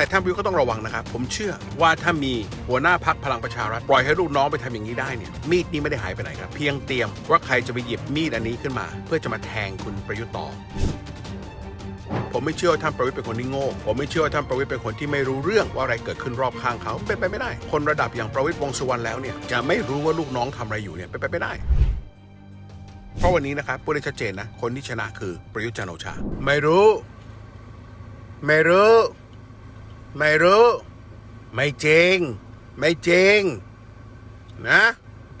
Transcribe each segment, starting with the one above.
แต่ท่านประยุทธ์ก็ต้องระวังนะครับ ผมเชื่อว่าถ้ามีหัวหน้าพักพลังประชารัฐปล่อยให้ลูกน้องไปทำอย่างนี้ได้เนี่ยมีดนี้ไม่ได้หายไปไหนครับ เพียงเตรียมว่าใครจะไปหยิบมีดอันนี้ขึ้นมา เพื่อจะมาแทงคุณประยุทธ์ต่อผมไม่เชื่อว่าท่านประวิตรเป็นคนที่โง่ ผมไม่เชื่อว่าท่านประวิตรเป็นคนที่ไม่รู้เรื่องว่าอะไรเกิดขึ้นรอบข้างเขาเป็นไปไม่ได้ คนระดับอย่างประวิตรวงษ์สุวรรณแล้วเนี่ยจะไม่รู้ว่าลูกน้องทำอะไรอยู่เนี่ยเป็นไปไม่ได้ เพราะวันนี้นะครับพูดได้ชัดเจนนะ คนที่ชนะคือประยุทธ์จันโอชา ไม่รู้ ไม่รู้ ไม่รู้ ไม่จริง ไม่จริง นะ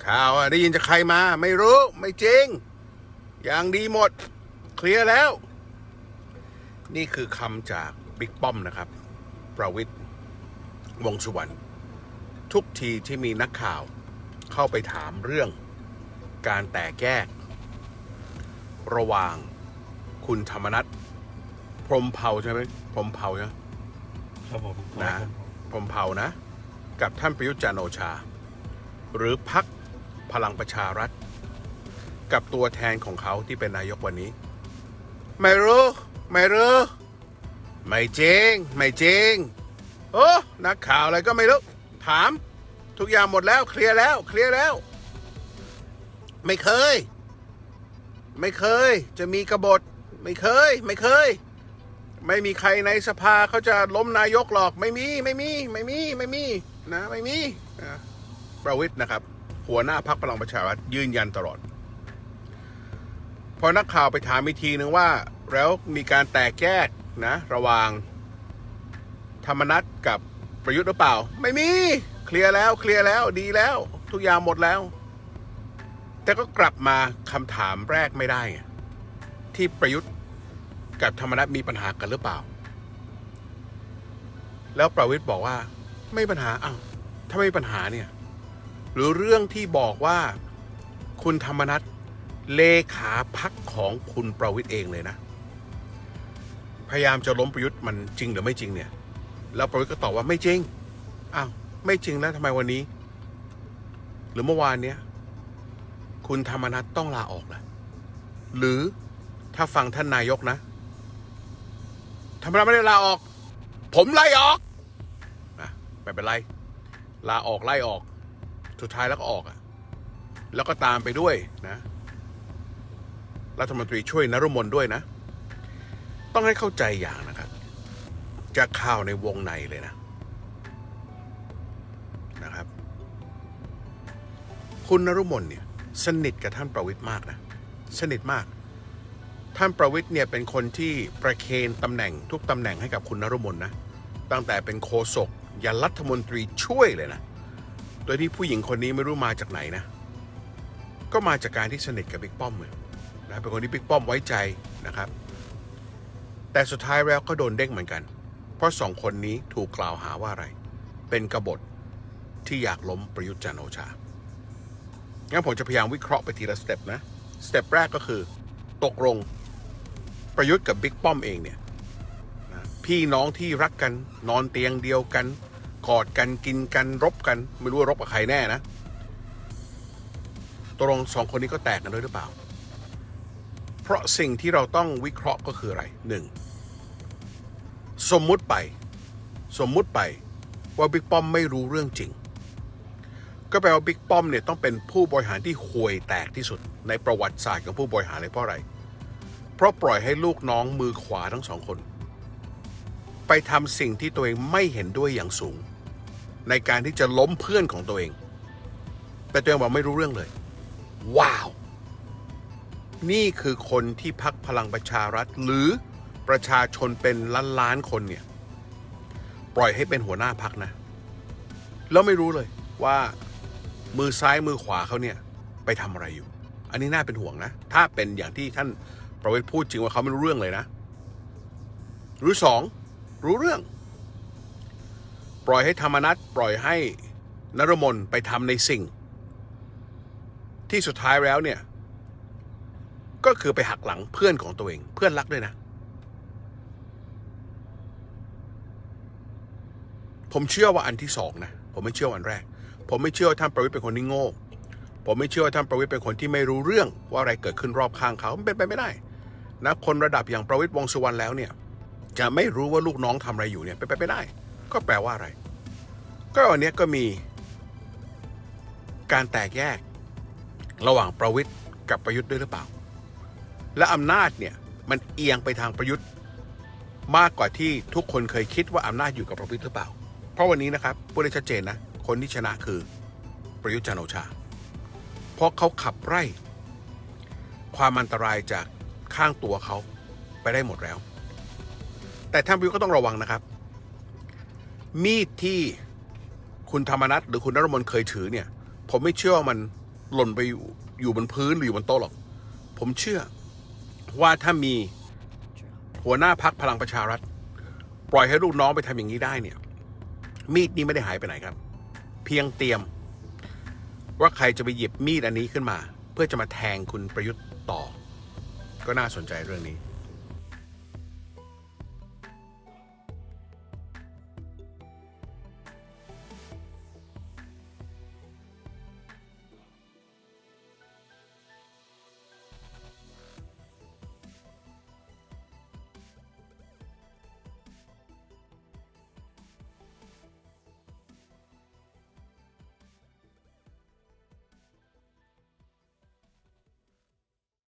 ข่าวได้ยินจากใครมา ไม่รู้ ไม่จริง อย่างดีหมด เคลียร์แล้ว นี่คือคำจากบิ๊กป้อมนะครับ ประวิทย์วงสุวรรณทุกทีที่มีนักข่าวเข้าไปถามเรื่องการแตกแยก ระหว่างคุณธรรมนัฐพรหมเผาใช่ไหมพรหมเผาใช่ไหม ครับผมนะพรหมเผานะ กับท่านประยุทธ์จันโอชา หรือพักพลังประชารัฐ กับตัวแทนของเขาที่เป็นนายกวันนี้ ไม่รู้ไม่รู้ไม่จริงไม่จริงโอ้นักข่าวอะไรก็ไม่รู้ถามทุกอย่างหมดแล้วเคลียร์แล้วเคลียร์แล้ว ไม่เคย ไม่เคย จะมีกบฏไม่เคย ไม่เคย ไม่มีใครในสภาเขาจะล้มนายกหรอกไม่มีไม่มีไม่มีไม่มีนะไม่มีประวิทย์นะครับ หัวหน้าพักพลังประชารัฐยืนยันตลอด พอนักข่าวไปถามอีกทีนึงว่า แล้วมีการแตกแยกนะ ระหว่างธรรมนัตกับประยุทธ์หรือเปล่า ไม่มีเคลียร์แล้วเคลียร์แล้วดีแล้ว ทุกอย่างหมดแล้ว แต่ก็กลับมาคำถามแรกไม่ได้ ที่ประยุทธ์ กับธรรมนัฐมีปัญหากันหรือเปล่า แล้วประวิทย์บอกว่า ไม่ปัญหาอ้าวถ้าไม่มีปัญหาเนี่ย หรือเรื่องที่บอกว่าคุณธรรมนัฐเลขาพักของคุณประวิทย์เองเลยนะ พยายามจะล้มประยุทธ์มันจริงหรือไม่จริงเนี่ย แล้วประวิทย์ก็ตอบว่าไม่จริงอ้าวไม่จริงแล้วทำไมวันนี้ หรือเมื่อวานเนี้ยคุณธรรมนัฐต้องลาออกล่ะ หรือถ้าฟังท่านนายกนะ ธรรมนัฐไม่ได้ลาออก ผมไล่ออกอะไม่เป็นไร ลาออกไล่ออก สุดท้ายแล้วก็ออกอะแล้วก็ตามไปด้วยนะ รัฐมนตรีช่วยนรุมนด้วยนะ ต้องให้เข้าใจอย่างนะครับจากข่าวในวงในเลยนะนะครับ คุณนรุมนเนี่ย สนิทกับท่านประวิตยมากนะ สนิทมาก ท่านประวิทย์เนี่ยเป็นคนที่ประเคนตำแหน่งทุกตำแหน่งให้กับคุณนรมนนะ ตั้งแต่เป็นโฆษกยันรัฐมนตรีช่วยเลยนะ โดยที่ผู้หญิงคนนี้ไม่รู้มาจากไหนนะ ก็มาจากการที่สนิทกับบิ๊กป้อมเลยนะเป็นคนที่บิ๊กป้อมไว้ใจนะครับ แต่สุดท้ายแล้วก็โดนเด้งเหมือนกัน เพราะสองคนนี้ถูกกล่าวหาว่าอะไร เป็นกบฏที่อยากล้มประยุทธ์จันโอชา งั้นผมจะพยายามวิเคราะห์ไปทีละสเต็ปนะ สเต็ปแรกก็คือ ตกลง ประยุทธ์กับบิ๊กป้อมเองเนี่ยพี่น้องที่รักกันนอนเตียงเดียวกัน กอดกันกินกันรบกัน ไม่รู้ว่ารบกับใครแน่นะตกลงสองคนนี้ก็แตกกันด้วยหรือเปล่า เพราะสิ่งที่เราต้องวิเคราะห์ก็คืออะไรหนึ่งสมมุติไป สมมุติไปว่าบิ๊กป้อมไม่รู้เรื่องจริง ก็แปลว่าบิ๊กป้อมเนี่ยต้องเป็นผู้บริหารที่ห่วยแตกที่สุดในประวัติศาสตร์ของผู้บริหารเลยเพราะอะไร เพราะปล่อยให้ลูกน้องมือขวาทั้งสองคน ไปทำสิ่งที่ตัวเองไม่เห็นด้วยอย่างสูง ในการที่จะล้มเพื่อนของตัวเอง แต่ตัวเองบอกไม่รู้เรื่องเลย ว้าว นี่คือคนที่พักพลังประชารัฐหรือประชาชนเป็นล้านล้านคนเนี่ย ปล่อยให้เป็นหัวหน้าพักนะ แล้วไม่รู้เลยว่ามือซ้ายมือขวาเขาเนี่ย ไปทำอะไรอยู่ อันนี้น่าเป็นห่วงนะ ถ้าเป็นอย่างที่ท่าน ประวิตรพูดจริงว่าเขาไม่รู้เรื่องเลยนะ หรือสองรู้เรื่อง ปล่อยให้ธรรมนัตปล่อยให้นรมนไปทำในสิ่ง ที่สุดท้ายแล้วเนี่ย ก็คือไปหักหลังเพื่อนของตัวเอง เพื่อนรักด้วยนะ ผมเชื่อว่าอันที่สองนะผมไม่เชื่อวันแรก ผมไม่เชื่อว่าท่านประวิตรเป็นคนที่โง่ผมไม่เชื่อว่าท่านประวิตรเป็นคนที่ไม่รู้เรื่องว่าอะไรเกิดขึ้นรอบข้างเขามันเป็นไปไม่ได้ นะคนระดับอย่างประวิตรวงสุวรรณแล้วเนี่ย จะไม่รู้ว่าลูกน้องทำอะไรอยู่เนี่ยเป็นไปไม่ได้ ก็แปลว่าอะไร ก็วันนี้ก็มีการแตกแยกระหว่างประวิทย์กับประยุทธ์ด้วยหรือเปล่า และอำนาจเนี่ยมันเอียงไปทางประยุทธ์ มากกว่าที่ทุกคนเคยคิดว่าอำนาจอยู่กับประวิทย์หรือเปล่า เพราะวันนี้นะครับพูดได้ชัดเจนนะคนที่ชนะคือประยุทธ์จันโอชา เพราะเขาขับไล่ความอันตรายจาก ข้างตัวเขาไปได้หมดแล้ว แต่ท่านประยุทธ์ก็ต้องระวังนะครับ มีดที่คุณธรรมนัฐหรือคุณนรมนเคยถือเนี่ย ผมไม่เชื่อว่ามันหล่นไปอยู่อยู่บนพื้นหรืออยู่บนโต๊ะหรอก ผมเชื่อว่าถ้ามีหัวหน้าพักพลังประชารัฐ ปล่อยให้ลูกน้องไปทำอย่างนี้ได้เนี่ย มีดนี้ไม่ได้หายไปไหนครับ เพียงเตรียม ว่าใครจะไปหยิบมีดอันนี้ขึ้นมา เพื่อจะมาแทงคุณประยุทธ์ต่อ ก็น่าสนใจเรื่องนี้